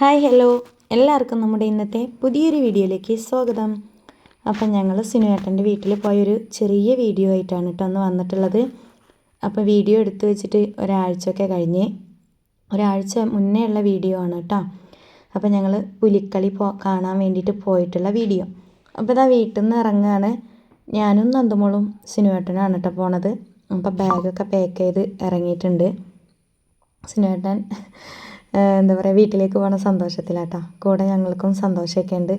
Hi hello. എല്ലാവർക്കും നമ്മുടെ ഇന്നത്തെ പുതിയൊരു വീഡിയോയിലേക്ക് സ്വാഗതം. അപ്പം ഞങ്ങൾ സിനുവേട്ടന്റെ വീട്ടിൽ പോയൊരു ചെറിയ വീഡിയോ ആയിട്ടാണ് കേട്ടോ ഒന്ന് വന്നിട്ടുള്ളത്. അപ്പോൾ വീഡിയോ എടുത്തു വെച്ചിട്ട് ഒരാഴ്ചയൊക്കെ കഴിഞ്ഞ് ഒരാഴ്ച മുന്നേ ഉള്ള വീഡിയോ ആണ് കേട്ടോ. അപ്പോൾ ഞങ്ങൾ പുലിക്കളി പോ കാണാൻ വേണ്ടിയിട്ട് പോയിട്ടുള്ള വീഡിയോ. അപ്പോൾ ഇതാ വീട്ടിൽ നിന്ന് ഇറങ്ങുകയാണ് ഞാനും നന്ദമോളും സിനുവേട്ടനാണ് കേട്ടോ പോണത്. അപ്പോൾ ബാഗൊക്കെ പാക്ക് ചെയ്ത് ഇറങ്ങിയിട്ടുണ്ട്. സിനുവേട്ടൻ എന്താ പറയുക വീട്ടിലേക്ക് പോകണ സന്തോഷത്തിലാട്ടോ കൂടെ ഞങ്ങൾക്കും സന്തോഷമൊക്കെ ഉണ്ട്.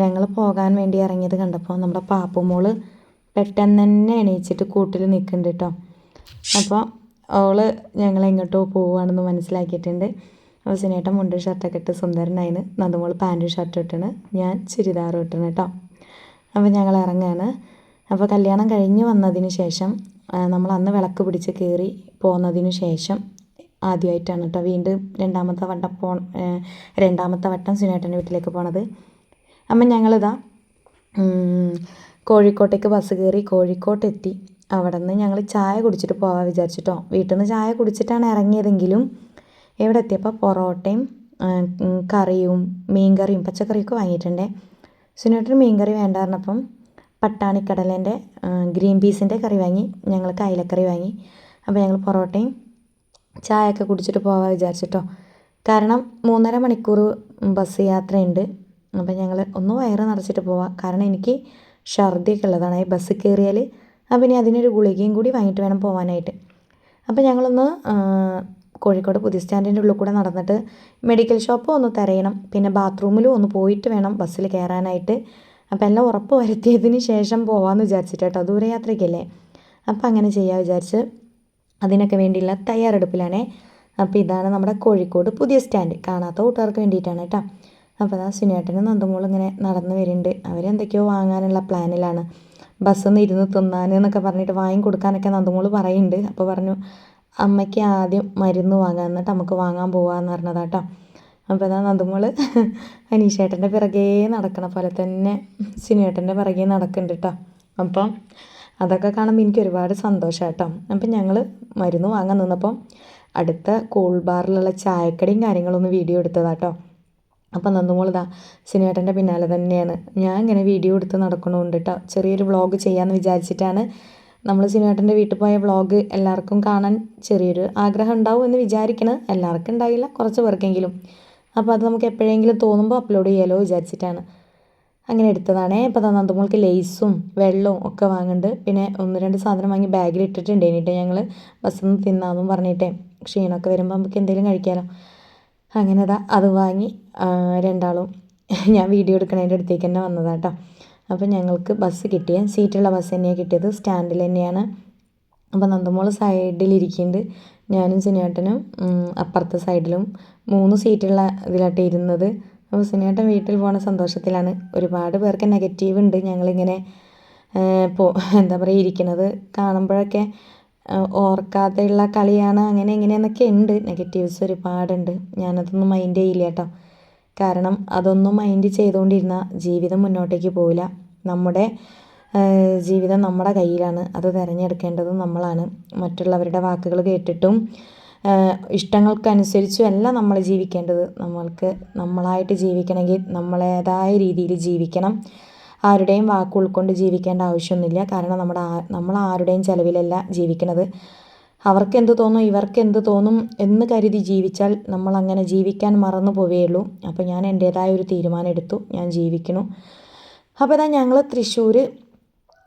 ഞങ്ങൾ പോകാൻ വേണ്ടി ഇറങ്ങിയത് കണ്ടപ്പോൾ നമ്മുടെ പാപ്പുമോൾ പെട്ടെന്ന് തന്നെ എണീച്ചിട്ട് കൂട്ടിൽ നിൽക്കുന്നുണ്ട് കേട്ടോ അപ്പോൾ അവൾ ഞങ്ങൾ എങ്ങോട്ടോ പോവുകയാണെന്ന് മനസ്സിലാക്കിയിട്ടുണ്ട്. അപ്പോൾ സിനേട്ടൻ മുണ്ട് ഷർട്ടൊക്കെ ഇട്ട് സുന്ദരനായിന്. നന്ദമോൾ പാന്റും ഷർട്ടും ഇട്ടാണ്. ഞാൻ ചുരിദാറും ഇട്ടാണ് കേട്ടോ അപ്പോൾ ഞങ്ങൾ ഇറങ്ങുകയാണ് അപ്പോൾ കല്യാണം കഴിഞ്ഞ് വന്നതിന് ശേഷം നമ്മൾ അന്ന് വിളക്ക് പിടിച്ച് കയറി പോന്നതിന് ശേഷം ആദ്യമായിട്ടാണ് കേട്ടോ. വീണ്ടും രണ്ടാമത്തെ വട്ടം പോ രണ്ടാമത്തെ വട്ടം സുനേട്ടന്റെ വീട്ടിലേക്ക് പോണത്. അപ്പം ഞങ്ങളിതാ കോഴിക്കോട്ടേക്ക് ബസ് കയറി കോഴിക്കോട്ട് എത്തി അവിടെ നിന്ന് ഞങ്ങൾ ചായ കുടിച്ചിട്ട് പോകാൻ വിചാരിച്ചിട്ടോ. വീട്ടിൽ നിന്ന് ചായ കുടിച്ചിട്ടാണ് ഇറങ്ങിയതെങ്കിലും ഇവിടെ എത്തിയപ്പോൾ പൊറോട്ടയും കറിയും മീൻ കറിയും പച്ചക്കറിയൊക്കെ വാങ്ങിയിട്ടുണ്ടേ. സുനേട്ടന് മീൻകറി വേണ്ട പറഞ്ഞപ്പം പട്ടാണിക്കടലേന്റെ ഗ്രീൻ പീസിന്റെ കറി വാങ്ങി ഞങ്ങൾക്ക് അയിലക്കറി വാങ്ങി. അപ്പോൾ ഞങ്ങൾ പൊറോട്ടയും ചായയൊക്കെ കുടിച്ചിട്ട് പോകാൻ വിചാരിച്ചിട്ടോ. കാരണം മൂന്നര മണിക്കൂർ ബസ് യാത്രയുണ്ട്. അപ്പം ഞങ്ങൾ ഒന്ന് വയറ് നിറച്ചിട്ട് പോവാം. കാരണം എനിക്ക് ഛർദിയൊക്കെ ഉള്ളതാണ്. ഈ ബസ് കയറിയാൽ അപ്പം ഇനി അതിനൊരു ഗുളികയും കൂടി വാങ്ങിയിട്ട് വേണം പോകാനായിട്ട് അപ്പം ഞങ്ങളൊന്ന് കോഴിക്കോട് പുതിയ സ്റ്റാൻഡിന്റെ ഉള്ളിൽ കൂടെ നടന്നിട്ട് മെഡിക്കൽ ഷോപ്പ് ഒന്ന് തിരയണം. പിന്നെ ബാത്റൂമിലും ഒന്ന് പോയിട്ട് വേണം ബസ്സിൽ കയറാനായിട്ട്. അപ്പം എല്ലാം ഉറപ്പ് വരുത്തിയതിന് ശേഷം പോകാമെന്ന് വിചാരിച്ചിട്ട് കേട്ടോ ദൂരയാത്രയ്ക്കല്ലേ. അപ്പം അങ്ങനെ ചെയ്യാൻ വിചാരിച്ച് അതിനൊക്കെ വേണ്ടിയുള്ള തയ്യാറെടുപ്പിലാണേ. അപ്പോൾ ഇതാണ് നമ്മുടെ കോഴിക്കോട് പുതിയ സ്റ്റാൻഡ്. കാണാത്ത കൂട്ടുകാർക്ക് വേണ്ടിയിട്ടാണ് കേട്ടോ. അപ്പോൾ അതാ സുനേട്ടനും നന്ദമോളും ഇങ്ങനെ നടന്നു വരുന്നുണ്ട്. അവരെന്തൊക്കെയോ വാങ്ങാനുള്ള പ്ലാനിലാണ്. ബസ്സിൽ നിന്ന് ഇരുന്ന് തിന്നാൻ എന്നൊക്കെ പറഞ്ഞിട്ട് വാങ്ങി കൊടുക്കാനൊക്കെ നന്ദമോൾ പറയുന്നുണ്ട്. അപ്പോൾ പറഞ്ഞു അമ്മയ്ക്ക് ആദ്യം മരുന്ന് വാങ്ങാൻ എന്നിട്ട് നമുക്ക് വാങ്ങാൻ പോവാന്ന് പറഞ്ഞതാട്ടോ അപ്പോൾ അതാ നന്ദമോൾ അനീഷേട്ടന്റെ പിറകേ നടക്കണ പോലെ തന്നെ സിനുവേട്ടന്റെ പിറകേ നടക്കുന്നുണ്ട് കേട്ടോ അപ്പം അതൊക്കെ കാണുമ്പോൾ എനിക്ക് ഒരുപാട് സന്തോഷം കേട്ടോ അപ്പം ഞങ്ങൾ മരുന്ന് വാങ്ങാൻ നിന്നപ്പം അടുത്ത കൂൾ ബാറിലുള്ള ചായക്കടയും കാര്യങ്ങളൊന്ന് വീഡിയോ എടുത്തതാട്ടോ. അപ്പം നന്നുമോളിതാ സിനിമേട്ടന്റെ പിന്നാലെ തന്നെയാണ്. ഞാൻ ഇങ്ങനെ വീഡിയോ എടുത്ത് നടക്കണമുണ്ട് കേട്ടോ ചെറിയൊരു വ്ളോഗ് ചെയ്യാമെന്ന് വിചാരിച്ചിട്ടാണ് നമ്മൾ സിനിമേട്ടന്റെ വീട്ടിൽ പോയ വ്ളോഗ് എല്ലാവർക്കും കാണാൻ ചെറിയൊരു ആഗ്രഹം ഉണ്ടാവും എന്ന് വിചാരിക്കണം. എല്ലാവർക്കും ഉണ്ടായില്ല കുറച്ച് പേർക്കെങ്കിലും. അപ്പോൾ അത് നമുക്ക് എപ്പോഴെങ്കിലും തോന്നുമ്പോൾ അപ്ലോഡ് ചെയ്യാലോ വിചാരിച്ചിട്ടാണ്. അങ്ങനെ എടുത്തതാണേ. അപ്പോൾ തന്നാത്ത നന്ദമോൾക്ക് ലേസും വെള്ളവും ഒക്കെ വാങ്ങുന്നുണ്ട് പിന്നെ ഒന്ന് രണ്ട് സാധനം വാങ്ങി ബാഗിൽ ഇട്ടിട്ടുണ്ട്. എന്നിട്ട് ഞങ്ങൾ ബസ്സിൽ നിന്ന് തിന്നാമെന്നും പറഞ്ഞിട്ടേ ക്ഷീണമൊക്കെ വരുമ്പോൾ നമുക്ക് എന്തെങ്കിലും കഴിക്കാനോ അങ്ങനെ അതാ അത് വാങ്ങി രണ്ടാളും ഞാൻ വീഡിയോ എടുക്കണതിന്റെ അടുത്തേക്ക് തന്നെ വന്നതാട്ടോ അപ്പോൾ ഞങ്ങൾക്ക് ബസ് കിട്ടിയ സീറ്റുള്ള ബസ് തന്നെയാണ് കിട്ടിയത്. സ്റ്റാൻഡിൽ തന്നെയാണ്. അപ്പോൾ നന്ദമോൾ സൈഡിലിരിക്കുന്നുണ്ട് ഞാനും സിനിയേട്ടനും അപ്പുറത്തെ സൈഡിലും മൂന്ന് സീറ്റുള്ള ഇതിലാട്ടെ ഇരുന്നത്. അപ്പോൾ സുനിയേട്ടൻ വീട്ടിൽ പോകുന്ന സന്തോഷത്തിലാണ്. ഒരുപാട് പേർക്ക് നെഗറ്റീവ് ഉണ്ട്. ഞങ്ങളിങ്ങനെ പോ എന്താ പറയുക ഇരിക്കുന്നത് കാണുമ്പോഴൊക്കെ ഓർക്കാതെയുള്ള കളിയാണ്. അങ്ങനെ ഇങ്ങനെയെന്നൊക്കെ ഉണ്ട്. നെഗറ്റീവ്സ് ഒരുപാടുണ്ട്. ഞാനതൊന്നും മൈൻഡ് ചെയ്യില്ല കേട്ടോ. കാരണം അതൊന്നും മൈൻഡ് ചെയ്തുകൊണ്ടിരുന്ന ജീവിതം മുന്നോട്ടേക്ക് പോവില്ല. നമ്മുടെ ജീവിതം നമ്മുടെ കയ്യിലാണ്. അത് തിരഞ്ഞെടുക്കേണ്ടത് നമ്മളാണ്. മറ്റുള്ളവരുടെ വാക്കുകൾ കേട്ടിട്ടും ആ, ഇഷ്ടങ്ങൾക്കനുസരിച്ചും അല്ല നമ്മൾ ജീവിക്കേണ്ടത്. നമ്മൾക്ക് നമ്മളായിട്ട് ജീവിക്കണമെങ്കിൽ നമ്മളേതായ രീതിയിൽ ജീവിക്കണം. ആരുടെയും വാക്ക് ഉൾക്കൊണ്ട് ജീവിക്കേണ്ട ആവശ്യമൊന്നുമില്ല. കാരണം നമ്മുടെ നമ്മൾ ആരുടെയും ചിലവിലല്ല ജീവിക്കണത് അവർക്ക് എന്ത് തോന്നും ഇവർക്ക് എന്ത് തോന്നും എന്ന് കരുതി ജീവിച്ചാൽ നമ്മൾ അങ്ങനെ ജീവിക്കാൻ മറന്നു പോവുകയുള്ളൂ അപ്പോൾ ഞാൻ എന്റേതായ ഒരു തീരുമാനം എടുത്തു. ഞാൻ ജീവിക്കണു അപ്പോൾ ഇതാ ഞങ്ങൾ തൃശ്ശൂർ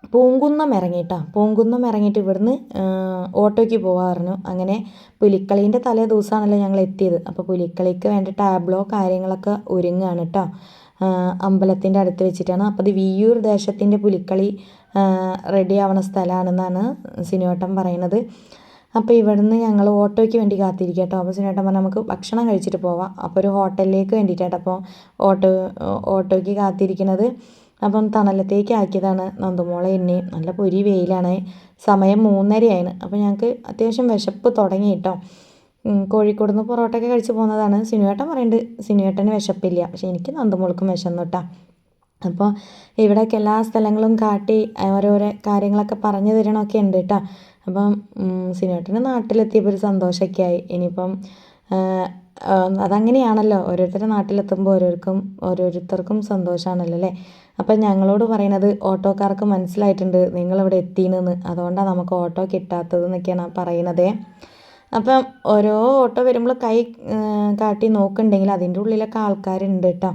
പൂങ്കുന്നം ഇറങ്ങിയിട്ടാ പൂങ്കുന്നം ഇറങ്ങിയിട്ട് ഇവിടുന്ന് ഓട്ടോയ്ക്ക് പോകാറുണ്ട് അങ്ങനെ പുലിക്കളീന്റെ തലേ ദിവസമാണല്ലോ ഞങ്ങൾ എത്തിയത് അപ്പോൾ പുലിക്കളിക്ക് വേണ്ട ടാബ്ലോ കാര്യങ്ങളൊക്കെ ഒരുങ്ങുകയാണ് കേട്ടോ അമ്പലത്തിന്റെ അടുത്ത് വെച്ചിട്ടാണ്. അപ്പോൾ അത് വിയ്യൂർ ദേശത്തിന്റെ പുലിക്കളി റെഡി ആവണ സ്ഥലമാണെന്നാണ് സിനിയോട്ടം പറയുന്നത് അപ്പോൾ ഇവിടുന്ന് ഞങ്ങൾ ഓട്ടോയ്ക്ക് വേണ്ടി കാത്തിരിക്കുക കേട്ടോ അപ്പോൾ സിനിമേട്ടൻ പറഞ്ഞാൽ നമുക്ക് ഭക്ഷണം കഴിച്ചിട്ട് പോവാം. അപ്പോൾ ഒരു ഹോട്ടലിലേക്ക് വേണ്ടിയിട്ടാണ് അപ്പോൾ ഓട്ടോ ഓട്ടോയ്ക്ക് കാത്തിരിക്കുന്നത് അപ്പം തണലത്തേക്ക് ആക്കിയതാണ് നന്ദുമോളെ എന്നെ നല്ല പൊരി വെയിലാണ്. സമയം മൂന്നരയാണ് അപ്പോൾ ഞങ്ങൾക്ക് അത്യാവശ്യം വിശപ്പ് തുടങ്ങി കേട്ടോ. കോഴിക്കോട് നിന്ന് പൊറോട്ടയൊക്കെ കഴിച്ച് പോകുന്നതാണ്. സിനുവേട്ടൻ പറയുന്നുണ്ട് സിനുവേട്ടന് വിശപ്പില്ല. പക്ഷേ എനിക്ക് നന്ദുമോൾക്കും വിശന്നു കേട്ടോ. അപ്പോൾ ഇവിടെയൊക്കെ എല്ലാ സ്ഥലങ്ങളും കാട്ടി ഓരോരോ കാര്യങ്ങളൊക്കെ പറഞ്ഞു തരണമൊക്കെ ഉണ്ട് കേട്ടോ. അപ്പം സിനുവേട്ടന് നാട്ടിലെത്തിയപ്പോൾ ഒരു സന്തോഷമൊക്കെ ആയി ഇനിയിപ്പം അതങ്ങനെയാണല്ലോ. ഓരോരുത്തരുടെ നാട്ടിലെത്തുമ്പോൾ ഓരോരുക്കും ഓരോരുത്തർക്കും സന്തോഷമാണല്ലോ അല്ലേ? അപ്പം ഞങ്ങളോട് പറയണത് ഓട്ടോക്കാർക്ക് മനസ്സിലായിട്ടുണ്ട് നിങ്ങളിവിടെ എത്തിയെന്ന് അതുകൊണ്ടാണ് നമുക്ക് ഓട്ടോ കിട്ടാത്തത് എന്നൊക്കെയാണ് പറയണത്. അപ്പം ഓരോ ഓട്ടോ വരുമ്പോൾ കൈ കാട്ടി നോക്കുന്നുണ്ടെങ്കിൽ അതിന്റെ ഉള്ളിലൊക്കെ ആൾക്കാരുണ്ട് കേട്ടോ.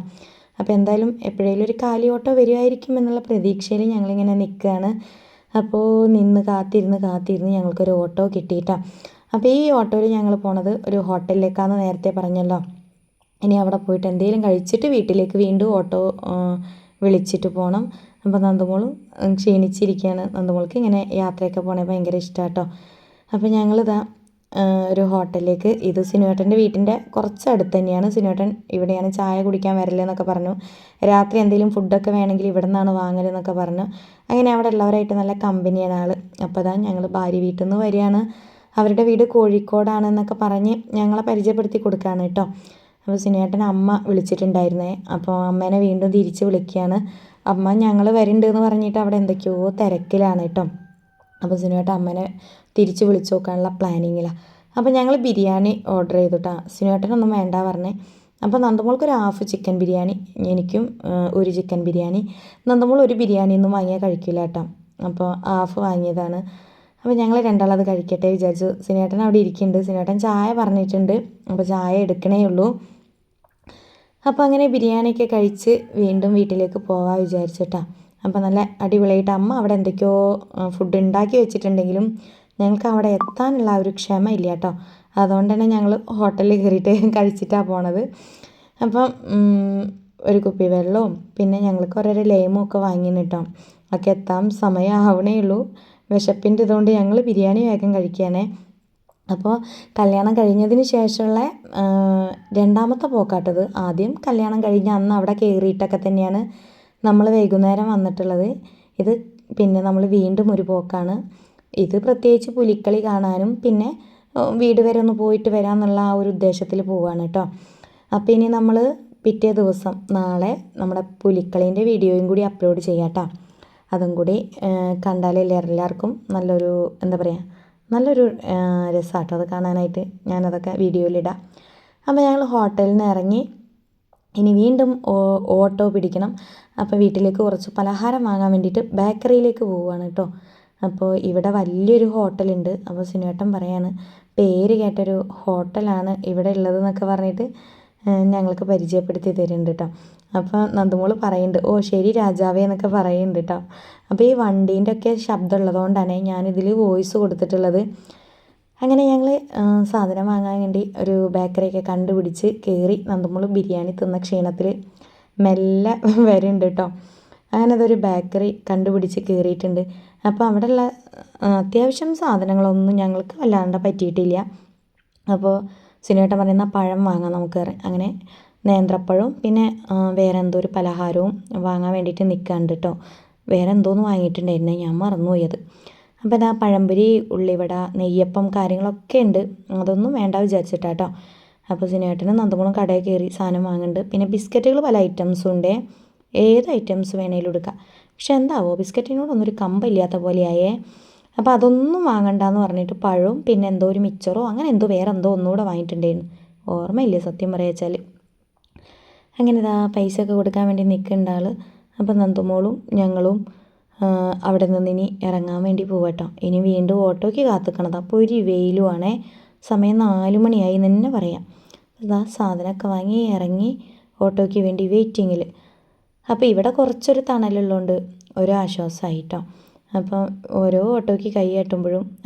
അപ്പോൾ എന്തായാലും എപ്പോഴേലും ഒരു കാലി ഓട്ടോ വരുമായിരിക്കും എന്നുള്ള പ്രതീക്ഷയിൽ ഞങ്ങളിങ്ങനെ നിൽക്കുകയാണ്. അപ്പോൾ നിന്ന് കാത്തിരുന്ന് കാത്തിരുന്ന് ഞങ്ങൾക്കൊരു ഓട്ടോ കിട്ടിയിട്ടാ. അപ്പോൾ ഈ ഓട്ടോയിൽ ഞങ്ങൾ പോണത് ഒരു ഹോട്ടലിലേക്കാന്ന് നേരത്തെ പറഞ്ഞല്ലോ. ഇനി അവിടെ പോയിട്ട് എന്തെങ്കിലും കഴിച്ചിട്ട് വീട്ടിലേക്ക് വീണ്ടും ഓട്ടോ വിളിച്ചിട്ട് പോകണം അപ്പോൾ നന്ദമോളും ക്ഷീണിച്ചിരിക്കുകയാണ് നന്ദമോൾക്ക്. ഇങ്ങനെ യാത്രയൊക്കെ പോകണേ ഭയങ്കര ഇഷ്ടമാണ് കേട്ടോ അപ്പോൾ ഞങ്ങളിതാ ഒരു ഹോട്ടലിലേക്ക്. ഇത് സിനുവേട്ടന്റെ വീട്ടിന്റെ കുറച്ച് അടുത്ത് തന്നെയാണ് സിനുവേട്ടൻ ഇവിടെയാണ് ചായ കുടിക്കാൻ വരലെന്നൊക്കെ പറഞ്ഞു. രാത്രി എന്തെങ്കിലും ഫുഡൊക്കെ വേണമെങ്കിൽ ഇവിടെ നിന്നാണ് വാങ്ങലെന്നൊക്കെ പറഞ്ഞു. അങ്ങനെ അവിടെ ഉള്ളവരായിട്ട് നല്ല കമ്പനിയാണ് ആൾ അപ്പോൾ അതാ ഞങ്ങൾ ഭാര്യ വീട്ടിൽ നിന്ന് വരികയാണ്. അവരുടെ വീട് കോഴിക്കോടാണെന്നൊക്കെ പറഞ്ഞ് ഞങ്ങളെ പരിചയപ്പെടുത്തി കൊടുക്കുകയാണ് കേട്ടോ. അപ്പോൾ സിനേട്ടൻ അമ്മ വിളിച്ചിട്ടുണ്ടായിരുന്നേ. അപ്പോൾ അമ്മേനെ വീണ്ടും തിരിച്ച് വിളിക്കുകയാണ്. അമ്മ ഞങ്ങൾ വരുന്നുണ്ട് എന്ന് പറഞ്ഞിട്ട് അവിടെ എന്തൊക്കെയോ തിരക്കിലാണ് കേട്ടോ. അപ്പോൾ സിനുവേട്ട അമ്മേനെ തിരിച്ച് വിളിച്ചു നോക്കാനുള്ള പ്ലാനിങ്ങിലാണ് അപ്പോൾ ഞങ്ങൾ ബിരിയാണി ഓർഡർ ചെയ്തു കേട്ടോ. സിനുവേട്ടനൊന്നും വേണ്ട പറഞ്ഞേ. അപ്പോൾ നന്ദമോൾക്ക് ഒരു ഹാഫ് ചിക്കൻ ബിരിയാണി എനിക്കും ഒരു ചിക്കൻ ബിരിയാണി. നന്ദമോൾ ഒരു ബിരിയാണി ഒന്നും വാങ്ങിയാൽ കഴിക്കില്ല കേട്ടോ. അപ്പോൾ ഹാഫ് വാങ്ങിയതാണ്. അപ്പോൾ ഞങ്ങൾ രണ്ടാളത് കഴിക്കട്ടെ വിചാരിച്ചു. സിനേട്ടൻ അവിടെ ഇരിക്കുന്നുണ്ട്. സിനേട്ടൻ ചായ പറഞ്ഞിട്ടുണ്ട്. അപ്പോൾ ചായ എടുക്കണേ ഉള്ളൂ. അപ്പോൾ അങ്ങനെ ബിരിയാണിയൊക്കെ കഴിച്ച് വീണ്ടും വീട്ടിലേക്ക് പോകാൻ വിചാരിച്ചിട്ടാ. അപ്പോൾ നല്ല അടിപൊളിയായിട്ട് അമ്മ അവിടെ എന്തൊക്കെയോ ഫുഡ് ഉണ്ടാക്കി വെച്ചിട്ടുണ്ടെങ്കിലും ഞങ്ങൾക്ക് അവിടെ എത്താനുള്ള ഒരു ക്ഷമ ഇല്ല കേട്ടോ. അതുകൊണ്ട് തന്നെ ഞങ്ങൾ ഹോട്ടലിൽ കയറിയിട്ട് കഴിച്ചിട്ടാണ് പോണത്. അപ്പം ഒരു കുപ്പി വെള്ളവും പിന്നെ ഞങ്ങൾക്ക് ഓരോരോ ലേമും ഒക്കെ വാങ്ങിന് കേട്ടോ. ഒക്കെ എത്താൻ സമയമാവണേ ഉള്ളൂ. വിശപ്പിന്റെ ഇതുകൊണ്ട് ഞങ്ങൾ ബിരിയാണി വേഗം കഴിക്കുകയാണേ. അപ്പോൾ കല്യാണം കഴിഞ്ഞതിന് ശേഷമുള്ള രണ്ടാമത്തെ പോക്കാട്ടത് ആദ്യം. കല്യാണം കഴിഞ്ഞ് അന്ന് അവിടെ കയറിയിട്ടൊക്കെ തന്നെയാണ് നമ്മൾ വൈകുന്നേരം വന്നിട്ടുള്ളത്. ഇത് പിന്നെ നമ്മൾ വീണ്ടും ഒരു പോക്കാണ്. ഇത് പ്രത്യേകിച്ച് പുലിക്കളി കാണാനും പിന്നെ വീട് വരെ ഒന്ന് പോയിട്ട് വരാമെന്നുള്ള ആ ഒരു ഉദ്ദേശത്തിൽ പോവാണ് കേട്ടോ. അപ്പോൾ ഇനി നമ്മൾ പിറ്റേ ദിവസം നാളെ നമ്മുടെ പുലിക്കളീന്റെ വീഡിയോയും കൂടി അപ്ലോഡ് ചെയ്യാം കേട്ടോ. അതും കൂടി കണ്ടാൽ എല്ലാവർക്കും നല്ലൊരു എന്താ പറയുക നല്ലൊരു രസമാട്ടോ അത് കാണാനായിട്ട്. ഞാനതൊക്കെ വീഡിയോയിലിടാം. അപ്പോൾ ഞങ്ങൾ ഹോട്ടലിൽ നിന്ന് ഇറങ്ങി ഇനി വീണ്ടും ഓട്ടോ പിടിക്കണം. അപ്പോൾ വീട്ടിലേക്ക് കുറച്ച് പലഹാരം വാങ്ങാൻ വേണ്ടിയിട്ട് ബേക്കറിയിലേക്ക് പോവുകയാണ് കേട്ടോ. അപ്പോൾ ഇവിടെ വലിയൊരു ഹോട്ടലുണ്ട്. അപ്പോൾ സിനുവേട്ടൻ പറയാണ് പേര് കേട്ടൊരു ഹോട്ടലാണ് ഇവിടെ ഉള്ളതെന്നൊക്കെ പറഞ്ഞിട്ട് ഞങ്ങൾക്ക് പരിചയപ്പെടുത്തി തരുന്നുണ്ട് കേട്ടോ അപ്പോൾ നന്ദമോൾ പറയുന്നുണ്ട് ഓ ശരി രാജാവേ എന്നൊക്കെ പറയുന്നുണ്ട് കേട്ടോ അപ്പോൾ ഈ വണ്ടീന്റെ ഒക്കെ ശബ്ദം ഉള്ളതുകൊണ്ടാണ് ഞാനിതിൽ വോയിസ് കൊടുത്തിട്ടുള്ളത്. അങ്ങനെ ഞങ്ങൾ സാധനം വാങ്ങാൻ വേണ്ടി ഒരു ബേക്കറിയൊക്കെ കണ്ടുപിടിച്ച് കയറി നന്ദമോൾ ബിരിയാണി തിന്ന ക്ഷീണത്തിൽ മെല്ലെ വരുന്നുണ്ട് കേട്ടോ അങ്ങനെ അതൊരു ബേക്കറി കണ്ടുപിടിച്ച് കയറിയിട്ടുണ്ട് അപ്പോൾ അവിടെയുള്ള അത്യാവശ്യം സാധനങ്ങളൊന്നും ഞങ്ങൾക്ക് വല്ലാണ്ട് പറ്റിയിട്ടില്ല. അപ്പോൾ സിനുവേട്ടൻ പറയുന്ന പഴം വാങ്ങാം നമുക്ക് അങ്ങനെ നേന്ത്രപ്പഴവും പിന്നെ വേറെ എന്തോ ഒരു പലഹാരവും വാങ്ങാൻ വേണ്ടിയിട്ട് നിൽക്കാണ്ട് കേട്ടോ വേറെ എന്തോന്ന് വാങ്ങിയിട്ടുണ്ടായിരുന്നേ? ഞാൻ മറന്നുപോയി അത്. അപ്പോൾ ഇതാ പഴംപൊരി ഉള്ളിവട നെയ്യപ്പം കാര്യങ്ങളൊക്കെ ഉണ്ട്. അതൊന്നും വേണ്ട വിചാരിച്ചിട്ടാ കേട്ടോ അപ്പോൾ സിനിമേട്ടന് നന്ദകുളം കടയിൽ കയറി സാധനം വാങ്ങുന്നുണ്ട് പിന്നെ ബിസ്ക്കറ്റുകൾ പല ഐറ്റംസും ഉണ്ട്. ഏത് ഐറ്റംസ് വേണേലും എടുക്കാം. പക്ഷെ എന്താവോ ബിസ്ക്കറ്റിനോടൊന്നും ഒരു കമ്പില്ലാത്ത പോലെയായേ. അപ്പോൾ അതൊന്നും വാങ്ങണ്ടെന്ന് പറഞ്ഞിട്ട് പഴവും പിന്നെ എന്തോ ഒരു മിച്ചറോ അങ്ങനെ എന്തോ വേറെ എന്തോ ഒന്നുകൂടെ വാങ്ങിയിട്ടുണ്ടായിരുന്നു. ഓർമ്മയില്ല സത്യം പറയാച്ചാൽ അങ്ങനെ ഇതാ പൈസ ഒക്കെ കൊടുക്കാൻ വേണ്ടി നിൽക്കേണ്ട ആൾ അപ്പം നന്ദുമോളും ഞങ്ങളും അവിടെ നിന്ന് ഇനി ഇറങ്ങാൻ വേണ്ടി പോവട്ടോ ഇനി വീണ്ടും ഓട്ടോയ്ക്ക് കാത്തുക്കണത് അപ്പോൾ ഒരു വെയിലുമാണേ സമയം നാല് മണിയായി എന്ന് തന്നെ പറയാം. ഇതാ സാധനമൊക്കെ വാങ്ങി ഇറങ്ങി ഓട്ടോയ്ക്ക് വേണ്ടി വെയിറ്റിങ്ങിൽ അപ്പോൾ ഇവിടെ കുറച്ചൊരു തണലുള്ളതുകൊണ്ട് ഒരു ആശ്വാസമായി അപ്പോൾ ഓരോ ഓട്ടോയ്ക്ക് കൈ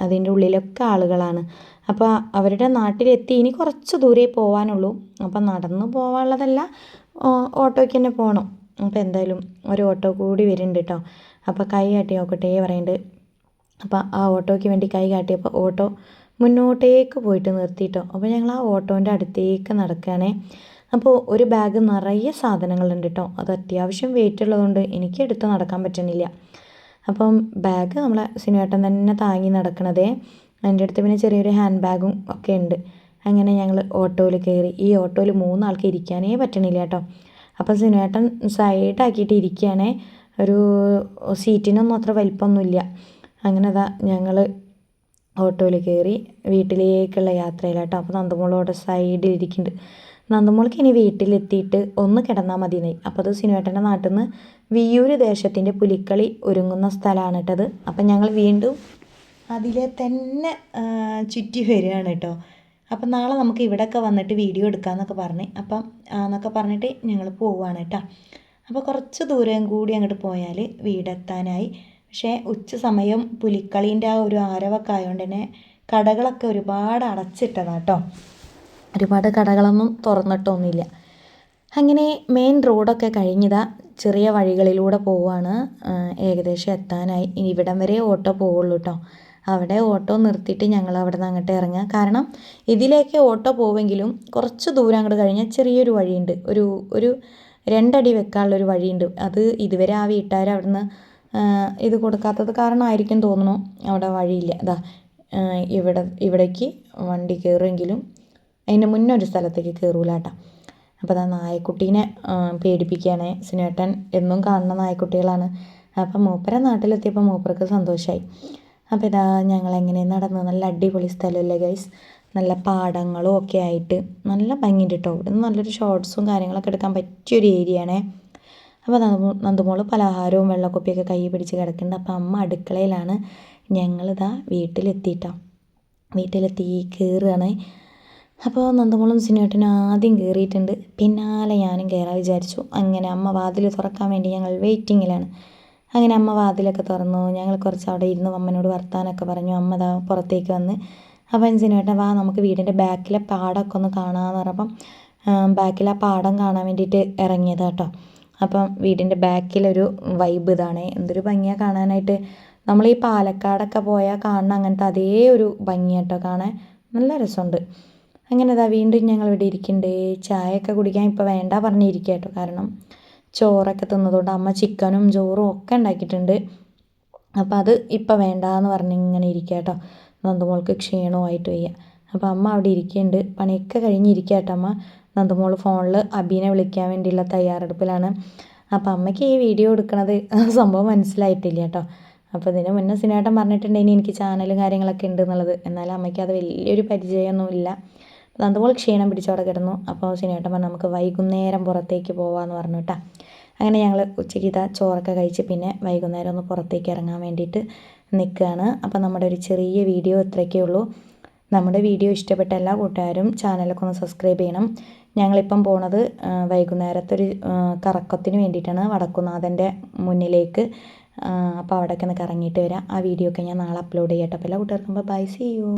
അതിന്റെ ഉള്ളിലൊക്കെ ആളുകളാണ്. അപ്പോൾ അവരുടെ നാട്ടിലെത്തി ഇനി കുറച്ച് ദൂരേ പോകാനുള്ളൂ അപ്പോൾ നടന്ന് പോകാനുള്ളതല്ല ഓട്ടോയ്ക്ക് തന്നെ പോകണം അപ്പോൾ എന്തായാലും ഒരു ഓട്ടോ കൂടി വരുന്നുണ്ട് കേട്ടോ. അപ്പോൾ കൈ കാട്ടി നോക്കട്ടെ പറയുന്നുണ്ട്. അപ്പോൾ ആ ഓട്ടോയ്ക്ക് വേണ്ടി കൈ കാട്ടിയപ്പോൾ ഓട്ടോ മുന്നോട്ടേക്ക് പോയിട്ട് നിർത്തിയിട്ടോ അപ്പോൾ ഞങ്ങൾ ആ ഓട്ടോന്റെ അടുത്തേക്ക് നടക്കുകയാണേ. അപ്പോൾ ഒരു ബാഗ് നിറയെ സാധനങ്ങളുണ്ട് കേട്ടോ. അത് അത്യാവശ്യം വെയിറ്റ് ഉള്ളതുകൊണ്ട് എനിക്ക് എടുത്ത് നടക്കാൻ പറ്റണില്ല അപ്പം ബാഗ് നമ്മളെ സിനുവേട്ടൻ തന്നെ താങ്ങി നടക്കണതേ. എന്റെ അടുത്ത് പിന്നെ ചെറിയൊരു ഹാൻഡ് ബാഗും ഒക്കെ ഉണ്ട്. അങ്ങനെ ഞങ്ങൾ ഓട്ടോയിൽ കയറി ഈ ഓട്ടോയിൽ മൂന്നാൾക്ക് ഇരിക്കാനേ പറ്റണില്ല കേട്ടോ. അപ്പോൾ സിനുവേട്ടൻ സൈഡാക്കിയിട്ട് ഇരിക്കുകയാണേ ഒരു സീറ്റിനൊന്നും അത്ര വലിപ്പമൊന്നുമില്ല. അങ്ങനെ അതാ ഞങ്ങൾ ഓട്ടോയിൽ കയറി വീട്ടിലേക്കുള്ള യാത്രയിലാട്ടോ. അപ്പോൾ നന്ദമോളോടെ സൈഡിൽ ഇരിക്കുന്നുണ്ട്. നന്ദമോൾക്ക് ഇനി വീട്ടിലെത്തിയിട്ട് ഒന്ന് കിടന്നാൽ മതി എന്നായി അപ്പോൾ അത് സിനുവേട്ടന്റെ നാട്ടിൽ നിന്ന് വിയൂര് ദേശത്തിന്റെ പുലിക്കളി ഒരുങ്ങുന്ന സ്ഥലമാണ് കേട്ടത് അപ്പം ഞങ്ങൾ വീണ്ടും അതിലെ തന്നെ ചുറ്റി വരികയാണ് കേട്ടോ. അപ്പം നാളെ നമുക്ക് ഇവിടെയൊക്കെ വന്നിട്ട് വീഡിയോ എടുക്കാമെന്നൊക്കെ പറഞ്ഞ് അപ്പം എന്നൊക്കെ പറഞ്ഞിട്ട് ഞങ്ങൾ പോവുകയാണ് കേട്ടോ. അപ്പോൾ കുറച്ച് ദൂരം കൂടി അങ്ങോട്ട് പോയാൽ വീടെത്താനായി. പക്ഷേ ഉച്ച സമയം പുലിക്കളീന്റെ ആ ഒരു ആരവൊക്കെ ആയതുകൊണ്ട് തന്നെ കടകളൊക്കെ ഒരുപാട് അടച്ചിട്ടതാണ് കേട്ടോ. ഒരുപാട് കടകളൊന്നും തുറന്നിട്ടൊന്നുമില്ല. അങ്ങനെ മെയിൻ റോഡൊക്കെ കഴിഞ്ഞതാ ചെറിയ വഴികളിലൂടെ പോവാണ് ഏകദേശം എത്താനായി. ഇനി ഇവിടം വരെ ഓട്ടോ പോവുള്ളൂ കേട്ടോ അവിടെ ഓട്ടോ നിർത്തിയിട്ട് ഞങ്ങൾ അവിടെ നിന്ന് അങ്ങോട്ട് ഇറങ്ങുക. കാരണം ഇതിലേക്ക് ഓട്ടോ പോവെങ്കിലും കുറച്ച് ദൂരം അങ്ങോട്ട് കഴിഞ്ഞാൽ ചെറിയൊരു വഴിയുണ്ട്. ഒരു ഒരു രണ്ടടി വെക്കാനുള്ളൊരു വഴിയുണ്ട്. അത് ഇതുവരെ ആ വീട്ടുകാർ അവിടുന്ന് ഇത് കൊടുക്കാത്തത് കാരണമായിരിക്കും തോന്നുന്നു. അവിടെ വഴിയില്ല. അതാ ഇവിടെ ഇവിടേക്ക് വണ്ടി കയറുമെങ്കിലും അതിന്റെ മുന്നേ ഒരു സ്ഥലത്തേക്ക് കയറൂല കേട്ടോ. അപ്പോൾ അതാ നായക്കുട്ടീനെ പേടിപ്പിക്കുകയാണ് സിനേട്ടൻ എന്നും കാണുന്ന നായക്കുട്ടികളാണ്. അപ്പം മൂപ്പര നാട്ടിലെത്തിയപ്പോൾ മൂപ്പർക്ക് സന്തോഷമായി അപ്പോൾ ഇതാ ഞങ്ങൾ എങ്ങനെ നടന്നു നല്ല അടിപൊളി സ്ഥലമല്ലേ ഗൈസ് നല്ല പാടങ്ങളും ഒക്കെ ആയിട്ട് നല്ല ഭംഗിയുണ്ട് കേട്ടോ ഇവിടെ നല്ലൊരു ഷോർട്സും കാര്യങ്ങളൊക്കെ എടുക്കാൻ പറ്റിയൊരു ഏരിയയാണേ അപ്പോൾ നന്ദു നന്ദുമോൾ പലഹാരവും വെള്ളക്കുപ്പിയൊക്കെ കൈ പിടിച്ച് കിടക്കുന്നുണ്ട്. അപ്പോൾ അമ്മ അടുക്കളയിലാണ് ഞങ്ങളിതാ വീട്ടിലെത്തിയിട്ടോ. വീട്ടിലെത്തി കയറുകയാണ്. അപ്പോൾ നന്ദമോളും സിനുവേട്ടനും ആദ്യം കയറിയിട്ടുണ്ട്. പിന്നാലെ ഞാനും കയറാൻ വിചാരിച്ചു. അങ്ങനെ അമ്മ വാതിൽ തുറക്കാൻ വേണ്ടി ഞങ്ങൾ വെയിറ്റിങ്ങിലാണ്. അങ്ങനെ അമ്മ വാതിലൊക്കെ തുറന്നു. ഞങ്ങൾ കുറച്ച് അവിടെ ഇരുന്ന്. അമ്മനോട് വർത്താനൊക്കെ പറഞ്ഞു. അമ്മ ദാ പുറത്തേക്ക് വന്ന്. അപ്പം സിനുവേട്ടൻ വാ നമുക്ക് വീടിന്റെ ബാക്കിലെ പാടമൊക്കെ ഒന്ന് കാണാമെന്ന് പറഞ്ഞപ്പം ബാക്കിലെ പാടം കാണാൻ വേണ്ടിയിട്ട് ഇറങ്ങിയതാണ് കേട്ടോ അപ്പം വീടിന്റെ ബാക്കിലൊരു വൈബ് ഇതാണ്. എന്തൊരു ഭംഗിയാണ് കാണാനായിട്ട്. നമ്മൾ ഈ പാലക്കാടൊക്കെ പോയാൽ കാണുന്ന അങ്ങനത്തെ അതേ ഒരു ഭംഗിയാട്ടോ കാണാൻ. നല്ല രസമുണ്ട്. അങ്ങനെ അതാ വീണ്ടും ഞങ്ങൾ ഇവിടെ ഇരിക്കണ്ടേ? ചായയൊക്കെ കുടിക്കാൻ ഇപ്പോൾ വേണ്ട പറഞ്ഞിരിക്കുക കേട്ടോ. കാരണം ചോറൊക്കെ തിന്നതുകൊണ്ട് അമ്മ ചിക്കനും ചോറും ഒക്കെ ഉണ്ടാക്കിയിട്ടുണ്ട്. അപ്പോൾ അത് ഇപ്പോൾ വേണ്ട എന്ന് പറഞ്ഞ് ഇങ്ങനെ ഇരിക്കുക കേട്ടോ. നന്ദുമോൾക്ക് ക്ഷീണമായിട്ട് വയ്യ. അപ്പോൾ അമ്മ അവിടെ ഇരിക്കുന്നുണ്ട് പണിയൊക്കെ കഴിഞ്ഞിരിക്കുക കേട്ടോ അമ്മ. നന്ദുമോൾ ഫോണിൽ അബീനെ വിളിക്കാൻ വേണ്ടിയുള്ള തയ്യാറെടുപ്പിലാണ്. അപ്പോൾ അമ്മയ്ക്ക് ഈ വീഡിയോ എടുക്കണത് സംഭവം മനസ്സിലായിട്ടില്ല കേട്ടോ. അപ്പോൾ ഇതിന് മുന്നേ സിനേട്ടൻ പറഞ്ഞിട്ടുണ്ടെങ്കിൽ എനിക്ക് ചാനലും കാര്യങ്ങളൊക്കെ ഉണ്ട് എന്നുള്ളത്. എന്നാലും അമ്മയ്ക്ക് അത് വലിയൊരു പരിചയമൊന്നുമില്ല. നന്ദമോൾ ക്ഷീണം പിടിച്ചവിടെ കിടന്നു. അപ്പോൾ ശനിയേട്ടൻ പറഞ്ഞു നമുക്ക് വൈകുന്നേരം പുറത്തേക്ക് പോവാമെന്ന് പറഞ്ഞു കേട്ടോ. അങ്ങനെ ഞങ്ങൾ ഉച്ചയ്ക്ക് ഇതാ ചോറൊക്കെ കഴിച്ച് പിന്നെ വൈകുന്നേരം ഒന്ന് പുറത്തേക്ക് ഇറങ്ങാൻ വേണ്ടിയിട്ട് നിൽക്കുകയാണ് അപ്പോൾ നമ്മുടെ ഒരു ചെറിയ വീഡിയോ ഇത്രയൊക്കെ ഉള്ളൂ. നമ്മുടെ വീഡിയോ ഇഷ്ടപ്പെട്ട എല്ലാ കൂട്ടുകാരും ചാനലൊക്കെ ഒന്ന് സബ്സ്ക്രൈബ് ചെയ്യണം. ഞങ്ങളിപ്പം പോണത് വൈകുന്നേരത്തെ ഒരു കറക്കത്തിന് വേണ്ടിയിട്ടാണ് വടക്കുന്നാഥന്റെ മുന്നിലേക്ക്. അപ്പോൾ അവിടേക്ക് ഒന്ന് കറങ്ങിയിട്ട് വരാം. ആ വീഡിയോ ഒക്കെ ഞാൻ നാളെ അപ്ലോഡ് ചെയ്യട്ടെ അപ്പോൾ എല്ലാ കൂട്ടുകാർക്കും ബൈ സി യു